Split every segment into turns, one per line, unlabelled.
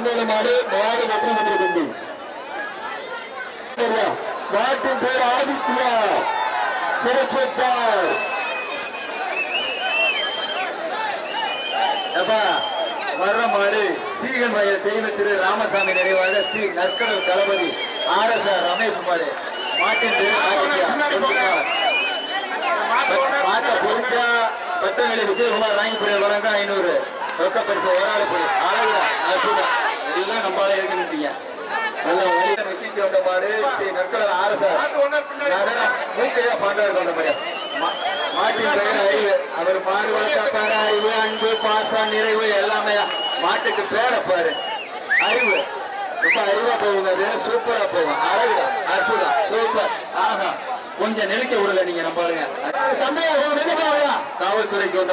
பின்னாடி மாடு மாடு வெற்றி பெற்றிருக்கின்றது சரியா? மாட்டின் பேர் ஆதித்யா. திருச்செட்டார்
எப்பா வர்ற மாடு சீகன் வயல் தெய்வ திரு ராமசாமி நினைவாக ஸ்ரீ நற்கடல் தளபதி ஆர் எஸ் ஆர் ரமேஷ் மாடு மாட்டின் பேர். மாட்டை பொறிச்சா பட்டங்களை விஜயகுமார் வாங்கி வராங்க ஐநூறு. ரொக்க பரிசு ஒரு ஆளு அற்புதம். எல்லாம் நம்மளால இருக்குன்னு நல்ல வழியில வச்சுட்டு வந்த பாடு ஸ்ரீ நற்கடல் ஆர் மூக்கையா பாண்டவர் கொண்ட மா- மாட்டின் பெயர் அறிவு. அவர் மாடு வளர்க்காப்பாரு அறிவு அன்பு பாசம் நிறைவு எல்லாமே மாட்டுக்கு பேரை பாரு. அறிவு. ரொம்ப அறிவா போகுங்க சூப்பரா போகும். அழகுடா அற்புதம். சூப்பர். ஆஹா. கொஞ்சம் நெருக்க விடல நீங்க நம்பாளுங்க. காவல்துறைக்கு வந்த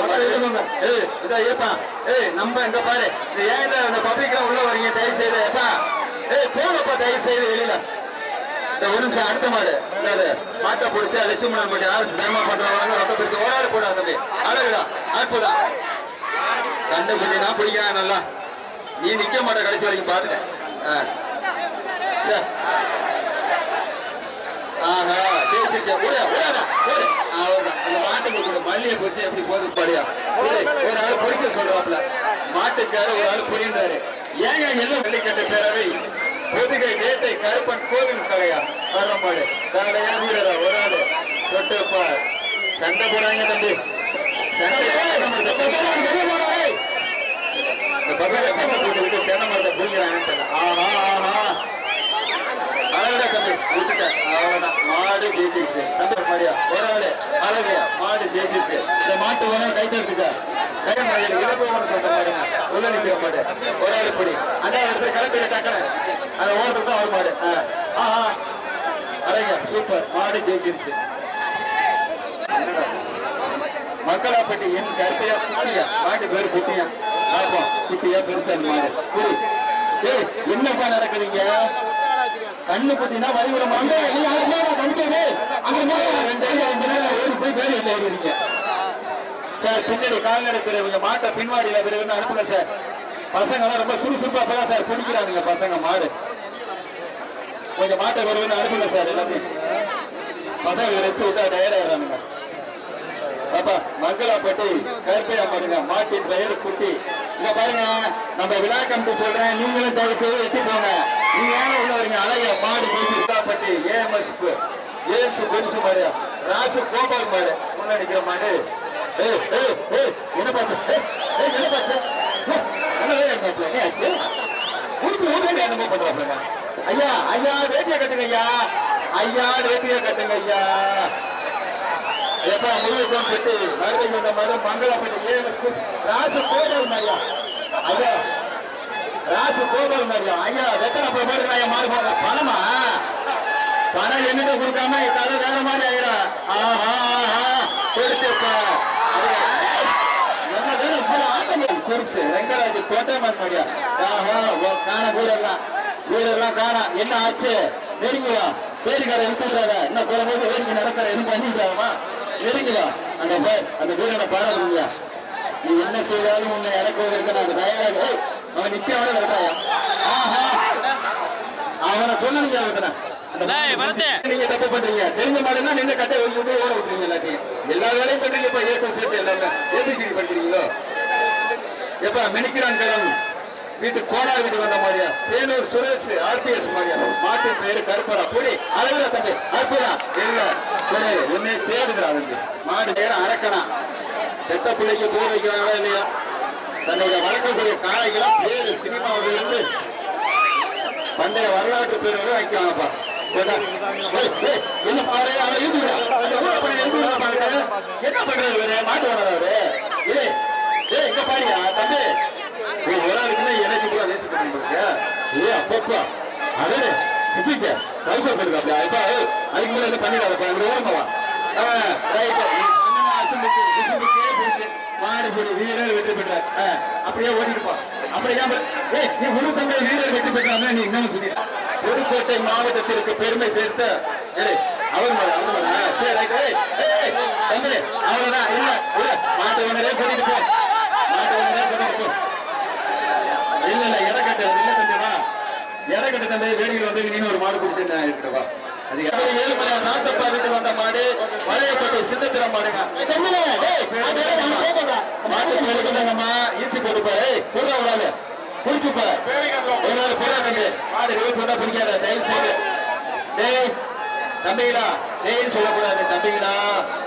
இதா ஏப்பா. ஏய் நம்ம இங்க பாரு. ஏன் இந்த- பப்ளிக்ல உள்ள வரீங்க தயவு செய்து ஏப்பா. ஏய் போங்கப்பா தயவு செய்து வெளியில. இந்த ஒரு நிமிஷம் அடுத்த மாடு. என்னது? மாட்டை பிடிச்சா லட்சுமணன் பட்டி அரசு தர்மா பண்றவங்க ரொக்க பிடிச்சு ஆள் போடா தம்பி. அழகுடா அற்புதம். கண்டு நான் பிடிக்கிறேன் நல்லா. நீ நிக்க மாட்ட கடைசி வரைக்கும். சே. ஆஹா. சரி சரி சரி ஓடு ஓடாத ஓடு. அவ்வளவுதான். அந்த மாட்டு கொடுக்குற மல்லியை போச்சு எப்படி போகுது பாடியா ஓடு ஒரு ஆள் பிடிக்க சொல்றாப்ல மாட்டுக்காரு ஒரு ஆள் புரியுந்தாரு ஏங்க எல்லாம் வெள்ளிக்கட்டு பேரவை? பொதுகை வேட்டை கருப்பன் கோவில் கலையா? வர்றமாடு காலையா வீரரா ஒரு ஆளு. தொட்டுப்பா சண்டை போடாங்க தம்பி. சண்டை பசங்க சண்டை போட்டு விட்டு தென்னை மரத்தை புரிஞ்சுறாங்கன்னு தெரியல. ஆஹா ஆஹா தம்பி விட்டுட்டேன் அவ்வளவுதான். மாடு ஜெயிச்சிருச்சு. தம்பி மாடியா ஒரு ஆளு. அழகையா? மாடு ஜெயிச்சிருச்சு. இந்த மாட்டு வேணா கை தடுத்துக்க கை மாடியில் இடப்போவன் உள்ள நிக்கிற மாடு. ஒரு ஆளு பிடி. அண்ணா எடுத்து கிளம்பிட டக்குனு. அதை ஓடுறது தான் ஒரு மாடு. ஆஹா. அழகா சூப்பர். மாடு ஜெயிச்சிருச்சு. மக்களாப்பட்டி என் கருப்பையா? குட்டியா மாட்டு பேரு குட்டியா ஆமா குட்டியா பெருசா மாடு. என்னப்பா நடக்குதுங்க கண்ணு குத்தினா வரி விட மாட்டேன் யாரு ரெண்டு அடி அஞ்சு நாள் போய் சார் பின்னாடி கால்நடை பிறகு மாட்டை பின்வாடியில பிறகு அனுப்புங்க சார். பசங்க எல்லாம் ரொம்ப சுறுசுறுப்பா தான் சார் பிடிக்கிறானுங்க பசங்க மாடு. கொஞ்சம் மாட்டை வருவேன்னு அனுப்புங்க சார் எல்லாத்தையும். பசங்களுக்கு ரெஸ்ட் விட்டா டயர்ட் ஆயிடுறானுங்க. அப்பா மங்களாப்பட்டி கருப்பையா பாருங்க மாட்டின் பெயர் குட்டி. இங்க பாருங்க நம்ம விழா கம்பி சொல்றேன் நீங்களும் தயவு செய்து எத்தி போங்க. நீங்க ஏன் உள்ள வரீங்க? அழகிய மாடு மங்களாப்பட்டி ஏஎம்எஸ் ஏஎம்ஸ் பெருசு மாடு ராசு கோபால் மாடு முன்னாடி நிக்கிற மாடு ஏய் ஏய் ஏய் என்ன பாச்சு? என்ன பாச்சு? ஏன் ஐயா ஐயா வேட்டியை கட்டுங்க ஐயா. ஐயா வேட்டியை கட்டுங்க ஐயா. எப்பா முருகன் பெட்டி மருதை கொண்ட மரம் மங்களாப்பட்டி ஏஎம்எஸ் ராசு கோபால் மாதிரியா? ஐயா கோபால் மாதிரியா ஐயா வெத்தனை போய் பாருங்க ஐயா மாறு போடுற பணமா? பணம் என்னட்டு கொடுக்காம கதை வேற மாதிரி ஆயிரா? ஆஹா ஆஹா பெருசுப்பா குறிச்சு ரெங்கராஜ் கோட்டைமன் மாதிரியா ஆஹா உன் காண வீரர்லாம் வீரர்லாம் காணா. என்ன ஆச்சு? நெருங்குவா பேருக்கார எழுத்துட்டாங்க என்ன போகும்போது வேடிக்கை நடக்கிற எதுவும் பண்ணிட்டாமா நெருங்குவா அந்த பேர் அந்த வீரனை பாராட்டுங்க நீ என்ன செய்தாலும் உன்னை இறக்குவதற்கு நான் தயாராக ஏய், அவன் இருக்காயா ஆஹா. அவனை சொல்லணுங்க அவனை. நீங்க தப்பு பண்றீங்க. தெரிஞ்ச மாடுனா நின்று கட்டை ஒதுக்கி விட்டு ஓட விட்டுறீங்க எல்லாத்தையும். எல்லா வேலையும் பண்றீங்க இப்ப ஏ டு செட் எல்லாமே ஏபிசிடி படிக்கிறீங்களோ எப்ப மெனிக்கிறான் கடன். வீட்டு கோடா வீட்டு வந்த மாதிரியா? வேலூர் சுரேஷ் ஆர்பிஎஸ் மாதிரியா? மாட்டு பேரு கருப்பரா? புடி அழகுல தம்பி. அற்புதா இல்ல. உன்னை தேடுகிறா தம்பி. மாடு நேரம் அரக்கணா பெத்த பிள்ளைக்கு பேர் வைக்கிறாங்களா இல்லையா? தன்னுடைய வழங்கக்கூடிய காளைகளும் பேரு சினிமாவில் இருந்து பண்டைய வரலாற்று பேரோட வரை வைக்கிறாங்கப்பா என்ன பாரு, பண்றது மாட்டு ஓனரா அவரு? ஏய், பாரியா, தம்பி. ஒரு ஆளுக்குன்னா எனர்ஜி கூட waste பண்ணிட்டு இருக்கியா? அப்பப்பா. இப்ப, அதுக்கு முன்னாடி பண்ணிடாதப்பா, இவரு ஆ, right. பிடிச்சு, வீரர் வெற்றி பெற்றார். அப்படியே ஓடிட்டுப்பான் அப்படியே ஏய், நீ முழு தமிழ் வீரர் வெற்றி நீ புதுக்கோட்டை மாவட்டத்திற்கு பெருமை சேர்த்த ஏய், அவங்க சரி, ஏய், தம்பி, அவ்வளவுதான். இல்ல, இல்ல, மாட்டு ஓனரே கூட்டிட்டு போ. மாட்டு ஓனரே கூட்டிட்டு போ. இல்ல, இல்ல, இடக்கட்டு, அது இல்ல தம்பி. தம்பி வேடிக்கை வந்து நீ ஒரு மாடு பிடிச்சு இருக்கவா ராசப்பா வீட்டுக்கு வந்த மாடு வளையப்பட்டு சின்னத்திர மாடுங்க. ஈசி ஏய் போடுறா ஒரு ஆளு. புடிச்சுப்பா ஒரு போடா தம்பி மாடு பண்ணா பிடிக்காத தயவு செய்து. டேய் தம்பிங்களா டேய்னு சொல்லக்கூடாது. தம்பிங்களா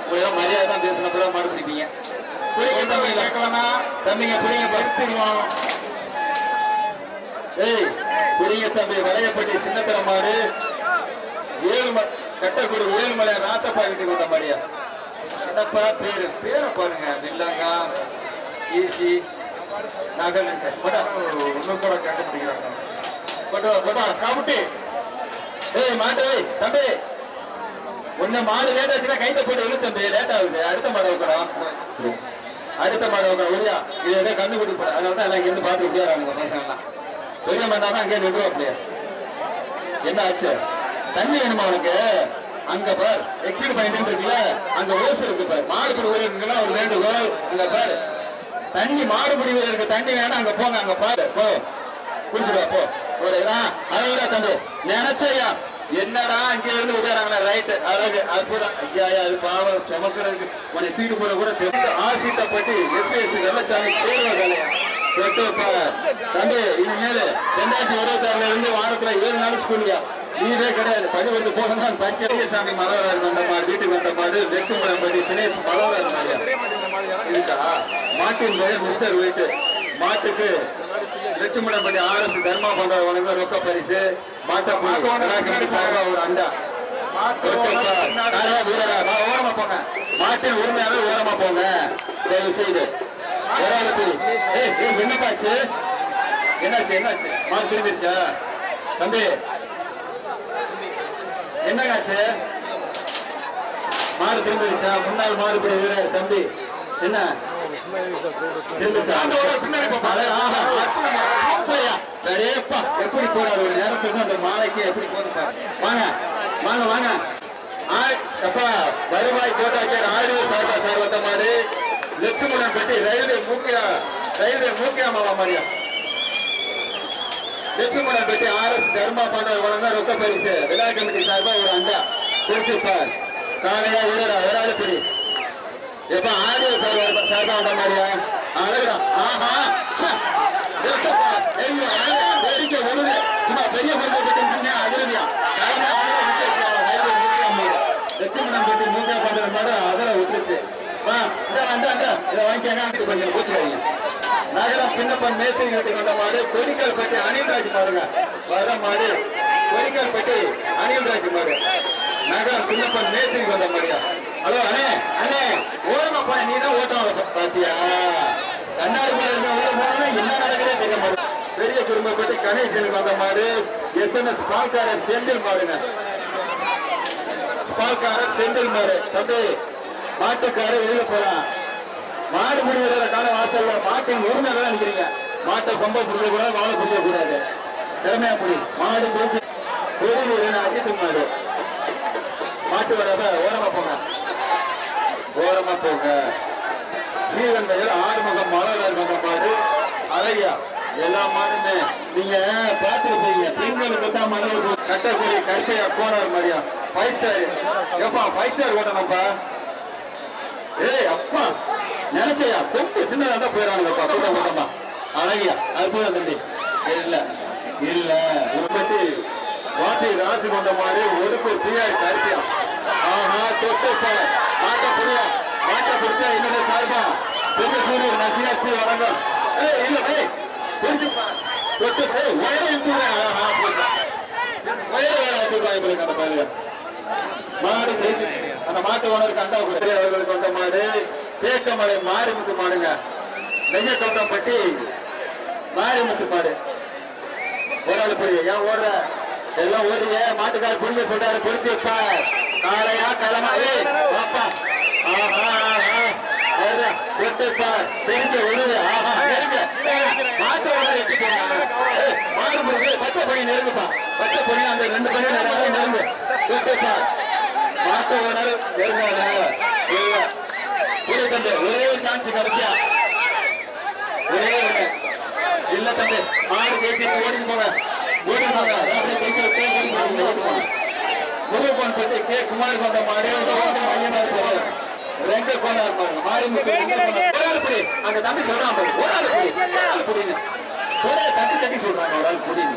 உங்களுக்கு மரியாதை தான் பேசினப்பதான் மாடு பிடிப்பீங்க. புரியுங்க தம்பிங்களா தம்பிங்க புரியுங்க படுத்துருவோம் ஏய் புரியுங்க தம்பி. வளையப்பட்டி சின்னத்திர மாடு. ஏழுமலை கட்டக்குடி ஏழுமலை ராசப்பா வீட்டுக்கு வந்த மாதிரியா? என்னப்பா பேரு பேரை பாருங்க வில்லங்கா ஈசி நகல் இன்னும் கூட கேட்க முடியாது கொண்டு கொண்டா ஏய் மாட்டு தம்பி. ஒன்னு மாடு லேட் ஆச்சுன்னா கைத்த போட்டு இழு தம்பி. லேட் ஆகுது. அடுத்த மாடு வைக்கிறோம் அடுத்த மாடு வைக்கிறோம் ஒரியா இது ஏதோ கண்ணு குடி போட அதனால தான் எல்லாம் இங்கிருந்து பார்த்து விட்டியாராங்க பசங்க எல்லாம் பெரிய மாட்டா தான் அங்கேயே நின்றுவோம் அப்படியே. என்ன ஆச்சு? தண்ணி வேணுமா உனக்கு? அங்க பார். எக்ஸிட் பாயிண்ட் இருக்குல்ல அங்க ஓஸ் இருக்கு பார். மாடுபிடி வீரர்களுக்கு ஒரு வேண்டுகோள். அங்க பார். தண்ணி மாடுபிடி வீரருக்கு தண்ணி வேணும் அங்க போங்க அங்க பாரு. போ. குடிச்சுடா போ. ஒரு அழகுடா தம்பி. நினைச்சையா? என்னடா அங்க இருந்து விடுறாங்களா ரைட் அழகு. அற்புதம். ஐயா ஐயா, அது பாவம். சுமக்கிறதுக்கு உன்னை தூக்கிட்டு போற கூட தெரியும் ஆசிட்டப்பட்டு எஸ்பிஎஸ் வெள்ளச்சாமி சேர்வ வேலையா தம்பி இனிமேல் ரெண்டாயிரத்தி இருபத்தி ஆறுல இருந்து வாரத்துல ஏழு நாள் ஸ்கூல்யா லீவே கிடையாது. பள்ளி வந்து போகணும் பச்சைசாமி மலவரார் வந்த மாடு வீட்டுக்கு வந்த மாடு லட்சுமணம்பட்டி தினேஷ் மலவரார் மாடியா இருக்கா மாட்டின் பெயர் மிஸ்டர் வீட்டு மாட்டுக்கு லட்சுமணம்பட்டி ஆர்எஸ் தர்மா பண்ற உனக்கு ரொக்க பரிசு. மாட்டை மாட்டு சார்பா ஒரு அண்டா. ஓரமா போங்க. மாட்டின் உரிமையாளர் ஓரமா போங்க. தயவு செய்து என்னப்பாச்சு என்னாச்சு? என்னாச்சு? மாடு திரும்பிடுச்சா தம்பி என்னங்காச்சு? மாடு திரும்பிடுச்சா? முன்னாள் மாடுபிடி வீரர் தம்பி. என்ன? எப்படி போறாரு ஒரு நேரத்துக்கு அந்த மாலைக்கு எப்படி போகுது வாங்க வாங்க வாங்க. அப்பா வருவாய் கோட்டாச்சார் ஆடியோ சார்பா சார் வந்த மாடு. லட்சுமணன் பெட்டி ரயில்வே மூக்கியா ரயில்வே மூக்கியா மாமா மாதிரியா. லட்சுமணன் ஆர் எஸ் தர்மா பாண்ட வழங்க ரொக்க பரிசு விழா கமிட்டி சார்பா ஒரு அண்டா குறிச்சிருப்பார் காலையா வீரரா ஒரு ஆளு பிடி எப்ப ஆடியோ சார் சார்பா வந்த மாதிரியா? அழகுடா. ஆஹா வேடிக்கை விழுது. சும்மா பெரிய பொருள் கட்டிட்டு அதிரடியா. காலையில மூக்கா அதிர விட்டுருச்சு வா இந்த அந்த அந்த இதை வாங்கிக்கங்க. கொஞ்சம் பூச்சிக்காதீங்க நகரம் சின்னப்பன் மேஸ்திரி வீட்டுக்கு வந்த மாடு கொதிக்கல் பட்டி அனில்ராஜ் மாடுங்க. வர மாடு கொதிக்கல் பட்டி அனில்ராஜ் மாடு. நகரம் சின்னப்பன் மேஸ்திரிக்கு வந்த மாடியா ஹலோ அண்ணே அண்ணே ஓரமா போன. நீ தான் ஓட்டம் பாத்தியா? கண்ணாடி உள்ள போனா என்ன நடக்குதே தெரிய மாட்டேங்குது. பெரிய குடும்பப்பட்டு கணேசனுக்கு வந்த மாடு எஸ்என்எஸ் பால்காரர் செந்தில் மாடுங்க. பால்காரர் செந்தில் மாடு. தம்பி மாட்டுக்கார வெளியில போறான். மாடு முடிவுற கால வாசல்ல மாட்டின் உரிமை நினைக்கிறீங்க மாட்டை கொம்ப புரிய கூடாது வாழை புரிய கூடாது. திறமையா புடி. மாடு ஜெயிச்சு ஒரு வீரன் அஜித் மாடு. மாட்டு வராத ஓரமா போங்க. ஓரமா போங்க. சீவன் ஆறுமுகம் மலர் வந்த மாடு அழகியா. எல்லா மாடுமே. நீங்க பார்த்துருப்பீங்க பெண்களுக்கு தான் மண்ணில் கட்டக்கூடிய கருப்பையா கோனார் மாதிரியா. ஃபைவ் ஸ்டார் எப்பா ஃபைவ் ஸ்டார் ஓட்டணும்ப்பா. ஏய் அப்பா. நினைச்சையா? பொம்பு சின்னதா தான் போயிடானுங்கப்பா கூட்டம் கூட்டமா அழகியா. அற்புதம் தம்பி. இல்ல இல்ல. உற்பத்தி வாட்டி ராசி கொண்ட மாதிரி ஒடுக்கு பிரியாய் கருப்பியா ஆஹா தொட்டுப்பா மாட்ட புரியா. மாட்ட பிடிச்சா என்னோட சார்பா? பெரிய சூரியன் நசியாஸ்தி வணங்கம் ஏய் இல்ல டேய். புரிஞ்சுப்பா தொட்டு போய் உயரம் தூங்க ஆஹா போச்சா உயரம் வேலை தூக்காங்க அந்த பாருங்க மாடு ஜெயிச்சு அந்த மாட்டு ஓனருக்கு அண்டா கூட. அவர்களுக்கு மாடு தேக்கமலை மாரிமுத்து மாடுங்க. நெய்ய கவுண்டம்பட்டி மாரிமுத்து மாடு. ஒரு ஆள் புரியுது. ஏன் ஓடுற? எல்லாம் ஓடுங்க மாட்டுக்கார புரிஞ்ச சொல்றாரு. புரிஞ்சு வைப்பா. காலையா கிளம்பா ஏய் பாப்பா ஆஹா ஆஹா. தெரிஞ்ச ஒழுது ஆஹா நெருங்க. மாட்டு ஓனர் எட்டி போங்க மாடு பச்சை பையன் நெருங்குப்பா. பச்சை பையன் அந்த ரெண்டு பையன் நெருங்க நெருங்கு வெட்டுப்பா மாட்டு ஓனர் நெருங்காத ஒரு தம்பி ஒரே ஒரு சான்ஸ் கடைசியா ஒரே ஒண்ணு இல்ல தம்பி மாடு ஜெயிச்சு ஓடி போங்க முருகன் பற்றி கே குமார் கொண்ட மாடு ஐயனார் பேரஸ் ரெண்டு கோனார் பாருங்க மாரிமுத்து ஒரு ஆள் புடி அங்க தம்பி சொல்றான் பாரு ஒரு ஆள் புடி ஒரு ஆள் புடிங்க ஒரே தட்டி தட்டி சொல்றாங்க ஒரு ஆள் புடிங்க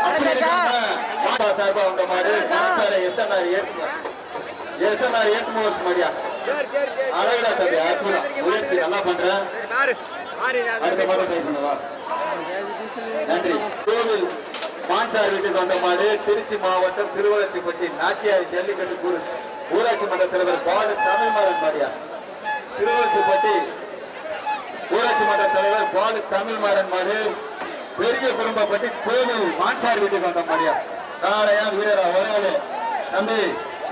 அப்படி இருக்குன்னா, மாடா சார்பா வந்த மாடு கணக்கார எஸ்என்ஆர் ஏற்று எஸ்என்ஆர் ஏற்று மூவர்ஸ் மாடியா அழகடா தம்பி அற்புதம். முயற்சி நல்லா பண்றேன் அடுத்த மாதம் ட்ரை பண்ணவா நன்றி. கோவில் மான்சார் வீட்டுக்கு வந்த மாடு திருச்சி மாவட்டம் திருவளர்ச்சிப்பட்டி நாச்சியார் ஜல்லிக்கட்டு கூறு ஊராட்சி மன்ற தலைவர் பாலு தமிழ்மாறன் மாரியா திருவளர்ச்சிப்பட்டி ஊராட்சி மன்ற தலைவர் பாலு தமிழ்மாறன் மாடு. பெரிய குடும்பப்பட்டி கோவில் மான்சார் வீட்டுக்கு வந்த மாடியா காளையா வீரரா ஒராளு தம்பி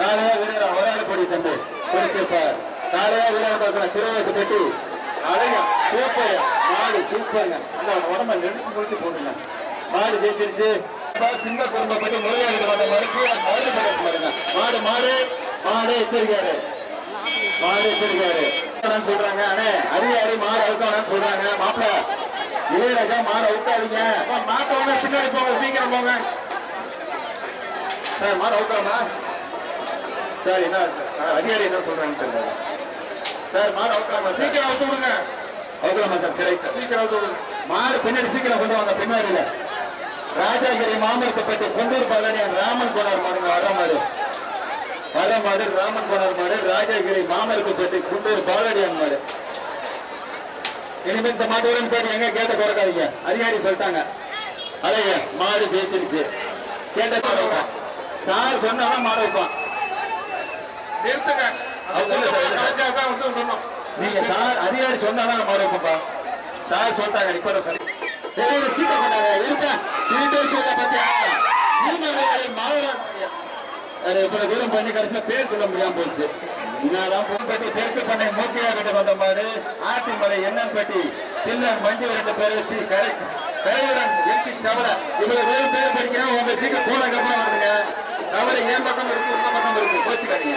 காலையா வீரரா ஒராளு படி தம்பி பிடிச்சிருப்பார். காலையா வீரர் பார்க்கலாம் திருவாசி பெட்டி. அழகா சூப்பர் மாடு சூப்பருங்க அந்த உடம்ப நெடிச்சு முடிச்சு போட்டுங்க. மாடு ஜெயிச்சிருச்சு. அப்பா, சின்ன குடும்ப பற்றி முருகாளுக்கு வந்த மறுக்கு மருந்து பிரதேசம் பாருங்க மாடு மாடு. மாடு எச்சரிக்காரு மாடு எச்சரிக்காரு சொல்றாங்க அண்ணே அரியாரி மாடு அவுக்கணும்னு சொல்றாங்க. மாப்பிள்ள இளையராஜா மாடு அவுக்காதீங்க. அப்பா, மாட்டோட பின்னாடி போங்க சீக்கிரம் போங்க. மாடு அவுக்காமா சார் என்ன அதிகாரி என்ன சொல்றாங்கன்னு தெரியல. சார் மாடு அவுக்கலாமா சீக்கிரம் அவுத்து விடுங்க. அவுக்கலாமா சார்? சரி சார். சீக்கிரம் அவுத்து விடுங்க. மாடு பின்னாடி சீக்கிரம் கொண்டு வாங்க பின்னாடியில ராஜாகிரி மாமரத்தைப்பட்டி கொண்டூர் பழனியன் ராமன் கோனார் மாடுங்க வர மாடு. வர மாடு ராமன் கோனார் மாடு ராஜாகிரி மாமரத்தைப்பட்டி குண்டூர் பாலடியான் மாடு. இனிமே இந்த மாட்டோட போய் எங்க கேட்ட குறைக்காதீங்க. அதிகாரி சொல்லிட்டாங்க. அலைய மாடு ஜெயிச்சிருச்சு. கேட்ட சார் சொன்னாதான் மாடு வைப்பான்.
நிறுத்துங்க. தான் வந்து விடணும்
நீங்க சார் அதிகாரி சொன்னாதான் வைப்போம்ப்பா சார் சொல்லிட்டாங்க இப்ப சொல்லி சீட்டை கொண்டாங்க இருக்க சீட்டே சீட்டை பத்தி மாவட்டம் இப்ப தூரம் பண்ணி கடைசியில பேர் சொல்ல முடியாம போச்சு என்னதான் தெற்கு பண்ணை மூக்கையா கிட்ட வந்த மாதிரி ஆட்டிமலை எண்ணன்பட்டி தில்லன் மஞ்சள் ரெண்டு பேர் ஸ்ரீ கரை கரைவரன் சவல இவ்வளவு பேர் பேர் படிக்கிறேன். உங்க சீட்டு போனதுக்கு அப்புறம் வருதுங்க தவறு என் பக்கம் இருக்கு உங்க பக்கம் இருக்கு? கோச்சுக்காதீங்க.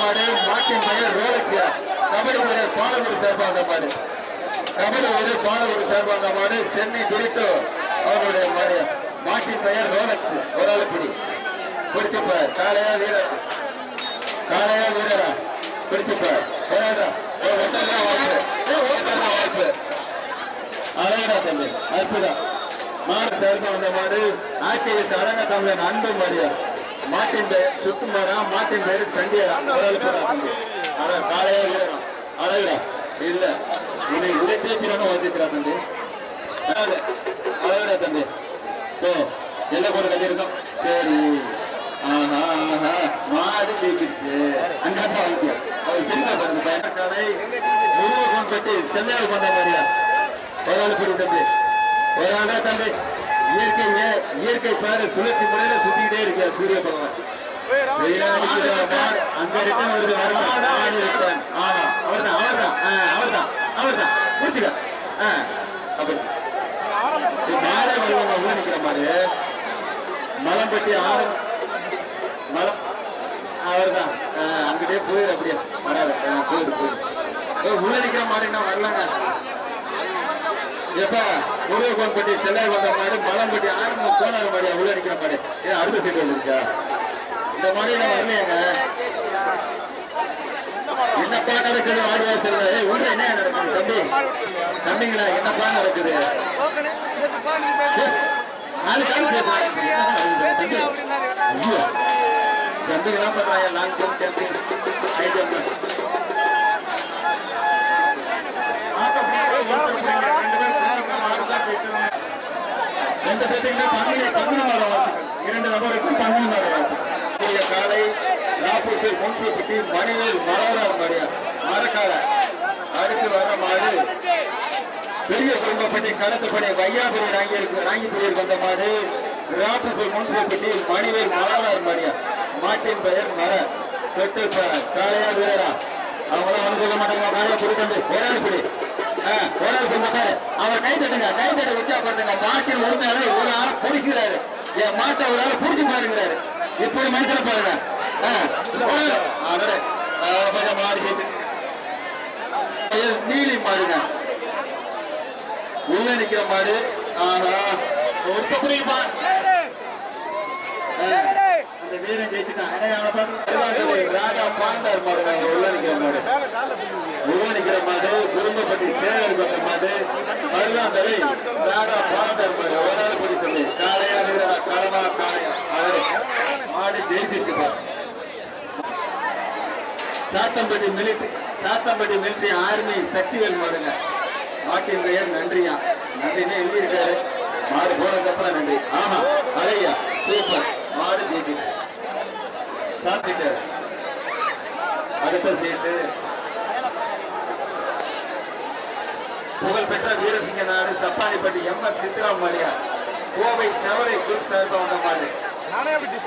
மாடு மாட்டின் பெயர் ரோலக்ஸியா கபடி வீரர் பாலகுடி சார்பாக மாடு கபடி வீரர் பாலகுடி சார்பாக மாடு சென்னை பிரிட்டோ அவருடைய மாடு. மாட்டின் பெயர் ரோலக்ஸ் ஒரு ஆளு பிடி. பிடிச்சப்ப. காளையா வீரர். காளையா வீரரா. பிடிச்சப்ப. போராடா வாய்ப்பு. ஒட்டலாம் வாய்ப்பு. அழகடா தம்பி. அற்புதம். மாடு சேர்ந்து வந்த மாடு ஆர்டிஎஸ் அரங்க தமிழன் அன்பு மாடியா மாட்டின் பேர் சுத்து மாடா மாட்டின் பேரு சண்டியரா? உடல் ஆளு ஆனா காளையா வீரரா அழகுடா. இல்ல. உன்னை உடை பேசினாலும் வாசிச்சிடா தம்பி. அழகு. அழகுடா தம்பி. ஓ எல்லாம் கட்டி கட்டியிருக்கோம்? சரி. ஆஹா ஆஹா மாடு ஜெயிச்சிருச்சு அங்க தான் வாங்கிக்க. அவர் சினிமா பாருங்க பயணக்காலை முருகன் பட்டி செல்லையால் பண்ண மாதிரியா ஒரு ஆளு தம்பி. ஒரு ஆளா தம்பி? இயற்கை ஏ- இயற்கை பாரு சுழற்சி முறையில சுத்திக்கிட்டே இருக்கியா சூரிய பகவான்? வெயிலா அடிக்குது, மாடு அங்க ரிட்டன் வருது வருமா மாடு ரிட்டன் ஆமா அவர்தான் அவர்தான். அவர்தான் அவர்தான். முடிச்சுக்க மாடே வருவாங்க உள்ள நிக்கிற மாடு மலம்பட்டி ஆறு மலம் அவர்தான். அங்கிட்டே போயிரு அப்படியே. வராது. போயிரு போயிரு. உள்ள நிக்கிற மாடு என்ன வரலங்க? எப்ப? முருகன்பட்டி செல்லாய் வந்த மாடு மலம்பட்டி ஆரம்பம் போன மாடியா உள்ள நிக்கிற மாடு ஏன் அடுத்த சீட்டு வந்துருச்சா? இந்த மாடு என்ன வரலையாங்க? என்னப்பா நடக்குது? ஆடுவா செல்ல ஏய் உள்ள என்ன நடக்குது தம்பி? தம்பிங்களா என்னப்பா நடக்குது? நாளைக்கு நாலு கால் பேசுறேன் ஐயோ ஜம்பிங்லாம் பண்றாங்க long jump jumping high jump ரெண்டு பங்குனி பங்குனி மாத வாழ்த்துக்கள். இரண்டு நபருக்கும் பங்குனி மாத வாழ்த்துக்கள். காலை நாப்பூசல் முன்சிபட்டி மணிவேல் மலரார் மரியா மரக்கால அடுத்து வர மாடு. பெரிய குடும்பப்பட்டி களத்துப்படி வையாபுரி நாங்கியிருக்கு நாங்கிபுரியிற்கு வந்த மாடு. ராப்பூசல் முன்சிபட்டி மணிவேல் மலரார் மரியா மாட்டின் பெயர் மர. தொட்டு ப- காளையா வீரரா. அவங்களாம் ஒண்ணு மாட்டாங்க. காளையா பிடி போராடி பிடி போராடி பிடி மாட்டாரு அவர் கை தட்டுங்க கை தட்ட உற்சாகப்படுத்துங்க. மாட்டின் உரிமையாளர் ஒரு ஆள் பிடிக்கிறாரு. என் மாட்டை ஒரு ஆள் பிடிச்சு பாருங்கிறாரு. இப்படி மனுஷனை பாருங்க. நீலி மாடுங்க. உள்ள நிக்கிற மாடு. ஆஹா
ஒருத்த புரியுமா?
ஜெயிச்சுட்டான் ராஜா பாண்டார் மாடு வாங்க உள்ள நிக்கிற மாடு உள்ள நிக்கிற மாடு குடும்பப்பட்டி சேகர் கொண்ட மாடு அருகாண்டவை ராஜா பாண்டார் மாடு ஒரு ஆள் பிடித்தது காளையா வீரரா கடனா காளையா அடே, மாடு ஜெயிச்சிட்டு Sathampatti military Sathampatti military army Sakthivel மாடுங்க மாட்டின் பெயர் நன்றியா நன்றினே எழுதியிருக்காரு மாடு போனதுக்கு அப்புறம் நன்றி ஆமா அதையா சூப்பர் மாடு ஜெயிச்சு சாப்பிட்டாரு அடுத்த சீட்டு புகழ்பெற்ற வீரசிங்க நாடு சப்பானிப்பட்டி எம் எஸ் சித்ராம் மாடியா கோவை செவலை குரூப் சார்பா வந்த மாடு.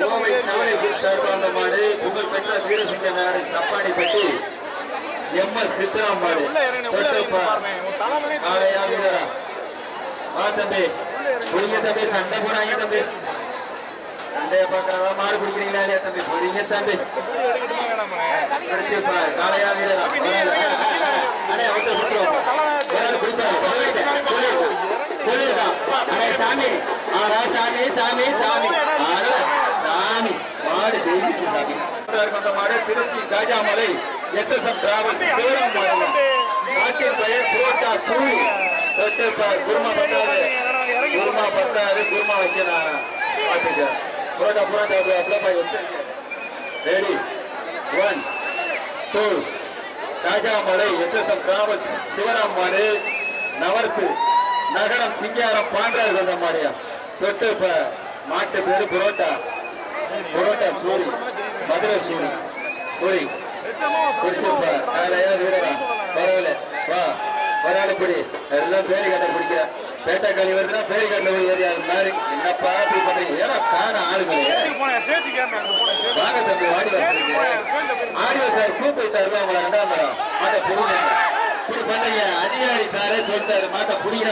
கோவை செவலை குரூப் சார்பா வந்த மாடு. புகழ்பெற்ற வீரசிங்க நாடு சப்பானிப்பட்டி எம் எஸ் சித்ராம் மாடு
உள்ள இறங்கு உள்ள
தொட்டுப்பா.
இறங்கு உன் தலைமணி
காளையா வீரரா. வா தம்பி. தம்பி? சண்டை போடாங்க தம்பி. சண்டைய பாக்குறதா மாடு பிடிக்கிறீங்களா இல்லையா தம்பி? புடிங்க தம்பி. பிடிச்சிருப்பா காளையா வீரரா. அடே. சொல்லிருக்கான். அடே சாமி. ஆடா சாமி சாமி சாமி. சாமி. மாடு ஜெயிச்சிச்சு சாமி. அந்த மாடு திருச்சி காஜாமலை எஸ்எஸ்எம் டிராவல்ஸ் சிவராம் மாடு நாட்டின் பெயர் புரோட்டா சூழி. தொட்டு குருமா பத்தாது. குருமா பத்தாது குருமா வைக்கணும். பாத்துக்க. புரோட்டா புரோட்டா அப்படியே போய் வச்சிருக்கேன் ready one two Rajamalai SSM travels Sivaram மாடு நவர்த்து நகரம் சிங்காரம் பாண்டார் வந்த மாதிரியா தொட்டு இப்ப மாட்டு பேரு புரோட்டா. புரோட்டா சூரி மதுரை சூரி. சூரி. பிடிச்சிருப்பா காலையா வீரரா? பரவாயில்ல. வா வராது பிடி. எல்லாம் பேரி கட்ட பிடிக்கிற பேட்டை களி வருதுன்னா பேரி கட்ட ஒரு ஏரியா மாதிரி. என்னப்பா அப்படி பண்றீங்க? ஏன்னா காண ஆளுங்களே வாங்க தம்பி ஆடியோ சார் கூப்பிட்டாரு உங்களை ரெண்டாம் தரம் மாட்டை புரியுங்க இப்படி பண்றீங்க. அதிகாரி சாரே சொல்லிட்டாரு. மாட்டை புரியுற